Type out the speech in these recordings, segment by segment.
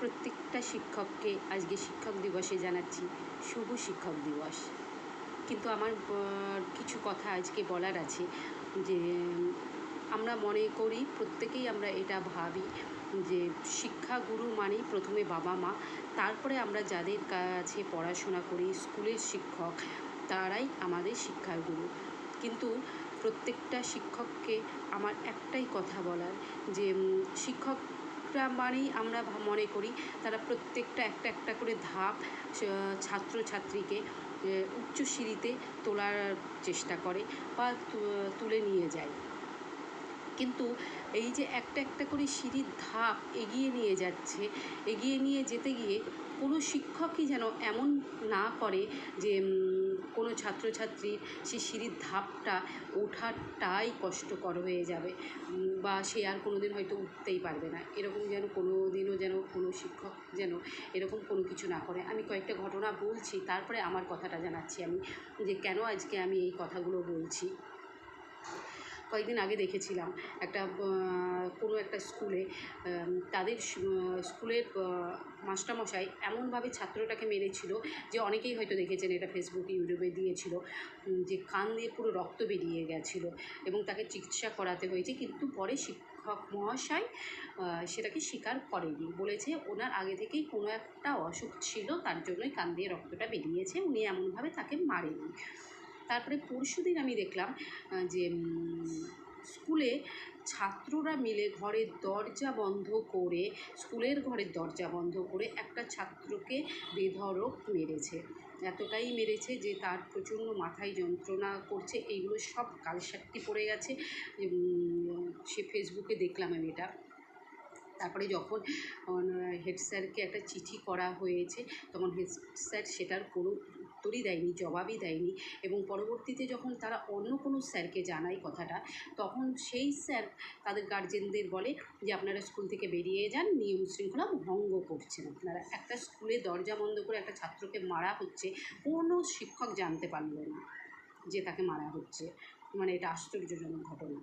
প্রত্যেকটা শিক্ষককে আজকে শিক্ষক দিবসে জানাচ্ছি শুভ শিক্ষক দিবস। কিন্তু আমার কিছু কথা আজকে বলার আছে যে আমরা মনে করি প্রত্যেকেই আমরা এটা ভাবি যে শিক্ষাগুরু মানেই প্রথমে বাবা মা তারপরে আমরা যাদের কাছে পড়াশোনা করি স্কুলের শিক্ষক তারাই আমাদের শিক্ষার গুরু। কিন্তু প্রত্যেকটা শিক্ষককে আমার একটাই কথা বলার যে উম, শিক্ষকরা মানেই আমরা মনে করি। তারা প্রত্যেকটা একটা একটা করে ধাপ ছাত্র ছাত্রছাত্রীকে উচ্চ সিঁড়িতে তোলার চেষ্টা করে বা তুলে নিয়ে যায়। কিন্তু এই যে একটা একটা করে সিঁড়ির ধাপ এগিয়ে নিয়ে যাচ্ছে, এগিয়ে নিয়ে যেতে গিয়ে কোনো শিক্ষকই যেন এমন না করে যে কোনো ছাত্রছাত্রীর সে সিঁড়ির ধাপটা ওঠাটাই কষ্টকর হয়ে যাবে বা সে আর কোনো দিন হয়তো উঠতেই পারবে না। এরকম যেন কোনো দিনও যেন কোনো শিক্ষক যেন এরকম কোনো কিছু না করে। আমি কয়েকটা ঘটনা বলছি, তারপরে আমার কথাটা জানাচ্ছি আমি, যে কেন আজকে আমি এই কথাগুলো বলছি। কয়েকদিন আগে দেখেছিলাম একটা কোনো একটা স্কুলে তাদের স্কুলের মাস্টারমশাই এমনভাবে ছাত্রটাকে মেরেছিল যে অনেকেই হয়তো দেখেছেন এটা ফেসবুকে ইউটিউবে দিয়েছিল যে কান দিয়ে পুরো রক্ত বেরিয়ে গেছিল এবং তাকে চিকিৎসা করাতে হয়েছে, কিন্তু পরে শিক্ষক মহাশয় সেটাকে স্বীকার করেনি। বলেছে ওনার আগে থেকেই কোনো একটা অসুখ ছিল, তার জন্যই কান দিয়ে রক্তটা বেরিয়েছে, উনি এমনভাবে তাকে মারেনি। তারপরে পরশুদিন আমি দেখলাম যে স্কুলে ছাত্ররা মিলে ঘরের দরজা বন্ধ করে, স্কুলের ঘরের দরজা বন্ধ করে একটা ছাত্রকে বেধড়ক মেরেছে। এতটাই মেরেছে যে, তার প্রচণ্ড মাথায় যন্ত্রণা করছে। এইগুলো সব কালসারটি পড়ে গেছে। সে ফেসবুকে দেখলাম আমি এটা। তারপরে যখন হেড স্যারকে একটা চিঠি করা হয়েছে, তখন হেড স্যার সেটার কোনো উত্তরই দেয়নি, জবাবই দেয়নি এবং পরবর্তীতে যখন তারা অন্য কোনো স্যারকে জানায় কথাটা, তখন সেই স্যার তাদের গার্জেনদের বলে যে, আপনারা স্কুল থেকে বেরিয়ে যান, নিয়ম শৃঙ্খলা ভঙ্গ করছেন। আপনারা একটা স্কুলে দরজা বন্ধ করে একটা ছাত্রকে মারা হচ্ছে, কোনো শিক্ষক জানতে পারল না যে তাকে মারা হচ্ছে। মানে এটা আশ্চর্যজনক ঘটনা।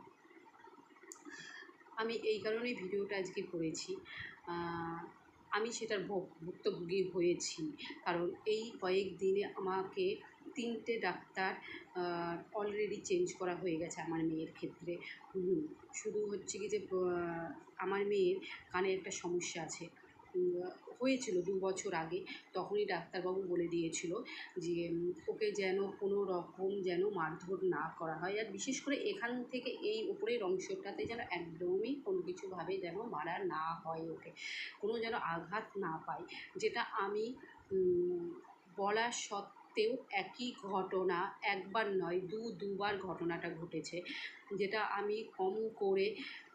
আমি এই কারণেই ভিডিওটা আজকে করেছি। আমি সেটার ভোগ- ভুক্তভোগী হয়েছি। কারণ এই কয়েক দিনে আমাকে তিনটে ডাক্তার অলরেডি চেঞ্জ করা হয়ে গেছে আমার মেয়ের ক্ষেত্রে। শুধু হচ্ছে কি যে আমার মেয়ের কানে একটা সমস্যা আছে। হয়েছিল দু বছর আগে, তখনই ডাক্তারবাবু বলে দিয়েছিল যে ওকে যেন কোনো রকম যেন মারধর না করা হয়। আর বিশেষ করে এখান থেকে এই উপরের অংশটাতে যেন একদমই কোনো কিছুভাবে যেন মারা না হয় ওকে, কোনো যেন আঘাত না পায়, যেটা আমি বলা সত্ত্বেও একই ঘটনা, একবার নয়, দু, দুবার ঘটনাটা ঘটেছে, যেটা আমি কম করে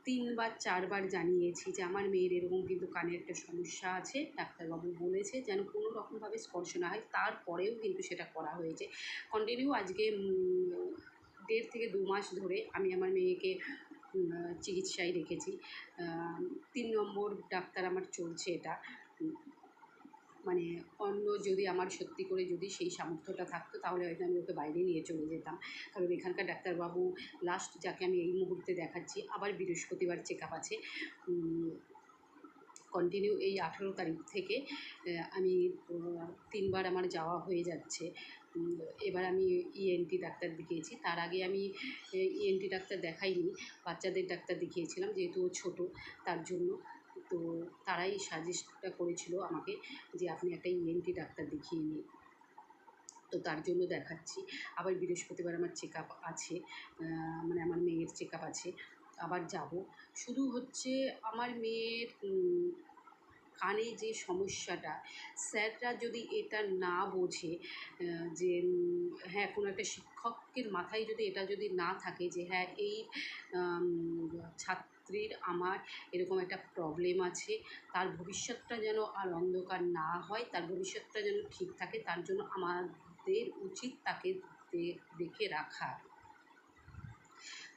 তিনবার, চারবার জানিয়েছি যে আমার মেয়ের এরকম কিন্তু কানে একটা সমস্যা আছে। ডাক্তারবাবু বলেছে যেন কোনো রকমভাবে স্পর্শ না হয়। তারপরেও কিন্তু সেটা করা হয়েছে। কন্টিনিউ আজকে দেড় থেকে দু মাস ধরে আমি আমার মেয়েকে চিকিৎসায় রেখেছি। তিন নম্বর ডাক্তার আমার চলছে এটা। মানে অন্য যদি আমার সত্যি করে যদি সেই সামর্থ্যটা থাকতো, তাহলে হয়তো আমি ওকে বাইরে নিয়ে চলে যেতাম। কারণ এখানকার ডাক্তারবাবু লাস্ট যাকে আমি এই মুহূর্তে দেখাচ্ছি, আবার বৃহস্পতিবার চেক আপ আছে কন্টিনিউ এই আঠেরো তারিখ থেকে আমি তিনবার আমার যাওয়া হয়ে যাচ্ছে। এবার আমি ইএনটি ডাক্তার দেখিয়েছি। তার আগে আমি ইএনটি ডাক্তার দেখাইনি। বাচ্চাদের ডাক্তার দেখিয়েছিলাম, যেহেতু ও ছোটো, তার জন্য। তো তারাই সাজেস্টটা করেছিল আমাকে যে আপনি একটা ইএনটি ডাক্তার দেখিয়ে নিন। তো তার জন্য দেখাচ্ছি। আবার বৃহস্পতিবার আমার চেক আপ আছে মানে আমার মেয়ের চেক আছে। আবার যাব। শুধু হচ্ছে আমার মেয়ের কানে যে সমস্যাটা স্যাররা যদি এটা না বোঝে যে হ্যাঁ কোনো একটা শিক্ষকের মাথায় যদি এটা যদি না থাকে যে হ্যাঁ এই আম, ছাত্রীর আমার এরকম একটা প্রবলেম আছে। তার ভবিষ্যৎটা যেন আর অন্ধকার না হয়, তার ভবিষ্যৎটা যেন ঠিক থাকে, তার জন্য আমাদের উচিত তাকে দেখে রাখা।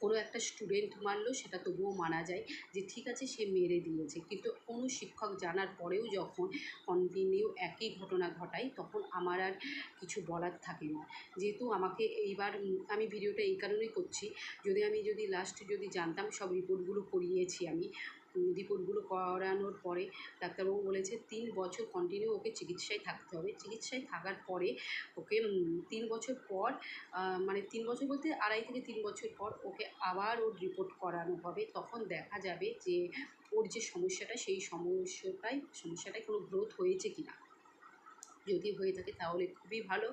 কোনো একটা স্টুডেন্ট মারলো, সেটা তবুও মানা যায় যে ঠিক আছে, সে মেরে দিয়েছে। কিন্তু কোনো শিক্ষক জানার পরেও যখন কন্টিনিউ একই ঘটনা ঘটায়, তখন আমার আর কিছু বলার থাকে না। যেহেতু আমাকে এইবার আমি ভিডিওটা এই কারণেই করছি, যদি আমি যদি লাস্ট যদি জানতাম, সব রিপোর্টগুলো করিয়েছি আমি। রিপোর্টগুলো করানোর পরে ডাক্তারবাবু বলেছে তিন বছর কন্টিনিউ ওকে চিকিৎসায় থাকতে হবে। চিকিৎসায় থাকার পরে ওকে তিন বছর পর মানে তিন বছর বলতে আড়াই থেকে তিন বছর পর ওকে আবার ওর রিপোর্ট করানো হবে। তখন দেখা যাবে যে ওর যে সমস্যাটা, সেই সমস্যাটাই, সমস্যাটায় কোনো গ্রোথ হয়েছে কি না যদি হয়ে থাকে তাহলে খুবই ভালো।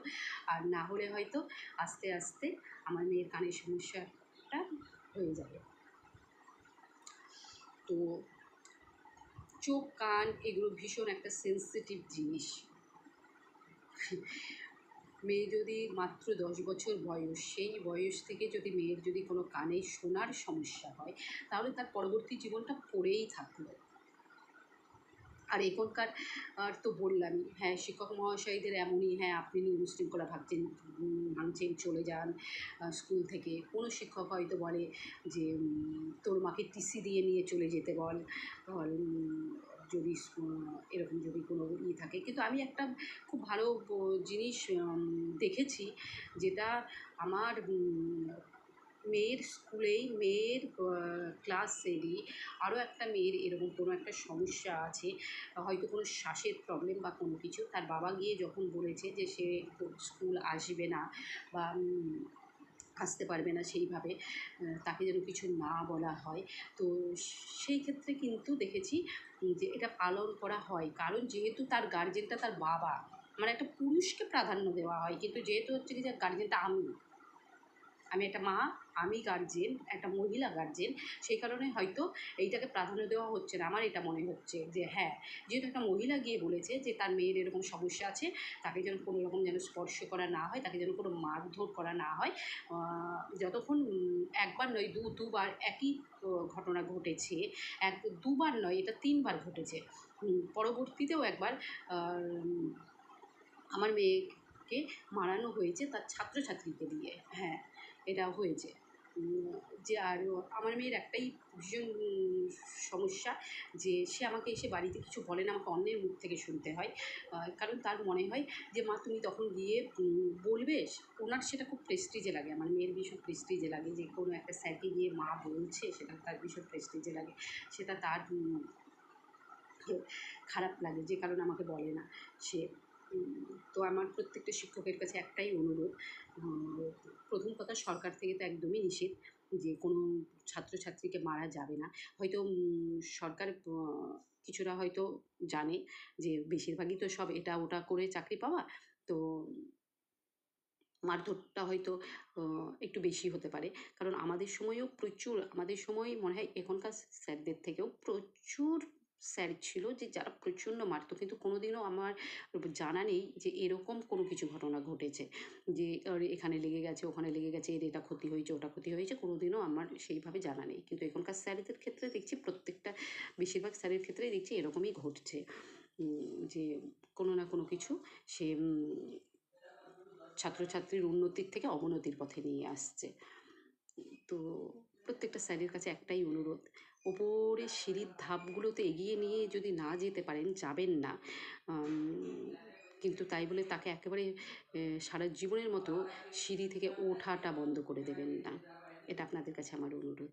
আর না হলে হয়তো আস্তে আস্তে আমার মেয়ের কানের সমস্যাটা হয়ে যাবে। তো চোখ, কান এগুলো ভীষণ একটা সেন্সিটিভ জিনিস। মেয়ে যদি মাত্র দশ বছর বয়স, সেই বয়স থেকে যদি মেয়ের যদি কোনো কানে শোনার সমস্যা হয়, তাহলে তার পরবর্তী জীবনটা পড়েই থাকল। আর এখনকার, আর তো বললামই হ্যাঁ শিক্ষক মহাশয়দের এমনই হ্যাঁ আপনি নিয়ম শৃঙ্খলা ভাবছেন ভাঙছেন চলে যান স্কুল থেকে। কোনো শিক্ষক হয়তো বলে যে তোর মাকে টিসি দিয়ে নিয়ে চলে যেতে বল যদি এরকম যদি কোনো ই থাকে। কিন্তু আমি একটা খুব ভালো জিনিস দেখেছি, যেটা আমার মেয়ের স্কুলেই মেয়ের ক্লাসেরই আরও একটা মেয়ের এরকম কোনো একটা সমস্যা আছে, হয়তো কোনো শ্বাসের প্রবলেম বা কোনো কিছু। তার বাবা গিয়ে যখন বলেছে যে সে স্কুল আসবে না বা আসতে পারবে না সেইভাবে তাকে যেন কিছু না বলা হয়, তো সেই ক্ষেত্রে কিন্তু দেখেছি যে এটা পালন করা হয়। কারণ যেহেতু তার গার্জেনটা তার বাবা মানে একটা পুরুষকে প্রাধান্য দেওয়া হয়, কিন্তু যেহেতু হচ্ছে কি যে গার্জেনটা আমি আমি একটা মা আমি গার্জেন একটা মহিলা গার্জেন সেই কারণে হয়তো এইটাকে প্রাধান্য দেওয়া হচ্ছে না। আমার এটা মনে হচ্ছে যে হ্যাঁ যেহেতু একটা মহিলা গিয়ে বলেছে যে তার মেয়ের এরকম সমস্যা আছে, তাকে যেন কোনো রকম যেন স্পর্শ করা না হয়, তাকে যেন কোনো মারধর করা না হয় যতক্ষণ একবার নয়, দু, দুবার একই ঘটনা ঘটেছে, এক, দুবার নয়, এটা তিনবার ঘটেছে। পরবর্তীতেও একবার আমার মেয়েকে মারানো হয়েছে তার ছাত্রছাত্রীকে দিয়ে। হ্যাঁ এটা হয়েছে। যে আর আমার মেয়ের একটাই ভীষণ সমস্যা যে সে আমাকে এসে বাড়িতে কিছু বলে না, আমাকে অন্যের মুখ থেকে শুনতে হয়। কারণ তার মনে হয় যে, মা, তুমি তখন গিয়ে বলবে? ওনার সেটা খুব প্রেস্টিজে লাগে। আমার মেয়ের ভীষণ প্রেস্টিজে লাগে যে, কোনো একটা স্যারকে গিয়ে মা বলছে, সেটা তার ভীষণ প্রেস্টিজে লাগে। সেটা তার খারাপ লাগে যে কারণে আমাকে বলে না সে। তো আমার প্রত্যেকটা শিক্ষকের কাছে একটাই অনুরোধ কথা সরকার থেকে তো একদমই নিষেধ যে কোনো ছাত্রছাত্রীকে মারা যাবে না। হয়তো সরকার কিছুটা হয়তো জানে যে বেশিরভাগই তো সব এটা ওটা করে চাকরি পাওয়া, তো মারধরটা হয়তো একটু বেশি হতে পারে। কারণ আমাদের সময়েও প্রচুর, আমাদের সময় মনে হয় এখনকার স্যারদের থেকেও প্রচুর স্যার ছিল যে যারা প্রচণ্ড মারতো। কিন্তু কোনোদিনও আমার জানা নেই যে এরকম কোনো কিছু ঘটনা ঘটেছে। যে এখানে লেগে গেছে, ওখানে লেগে গেছে, এর এটা ক্ষতি হয়েছে, ওটা ক্ষতি হয়েছে। কোনোদিনও আমার সেইভাবে জানা নেই। কিন্তু এখনকার স্যারদের ক্ষেত্রে দেখছি, প্রত্যেকটা বেশিরভাগ স্যারের ক্ষেত্রেই দেখছি এরকমই ঘটছে। যে কোনো না কোনো কিছু সে ছাত্রছাত্রীর উন্নতির থেকে অবনতির পথে নিয়ে আসছে। তো প্রত্যেকটা স্যারের কাছে একটাই অনুরোধ ওপরে সিঁড়ির ধাপগুলোতে এগিয়ে নিয়ে যদি না যেতে পারেন, যাবেন না। কিন্তু তাই বলে তাকে একেবারে সারা জীবনের মতো সিঁড়ি থেকে ওঠাটা বন্ধ করে দেবেন না। এটা আপনাদের কাছে আমার অনুরোধ।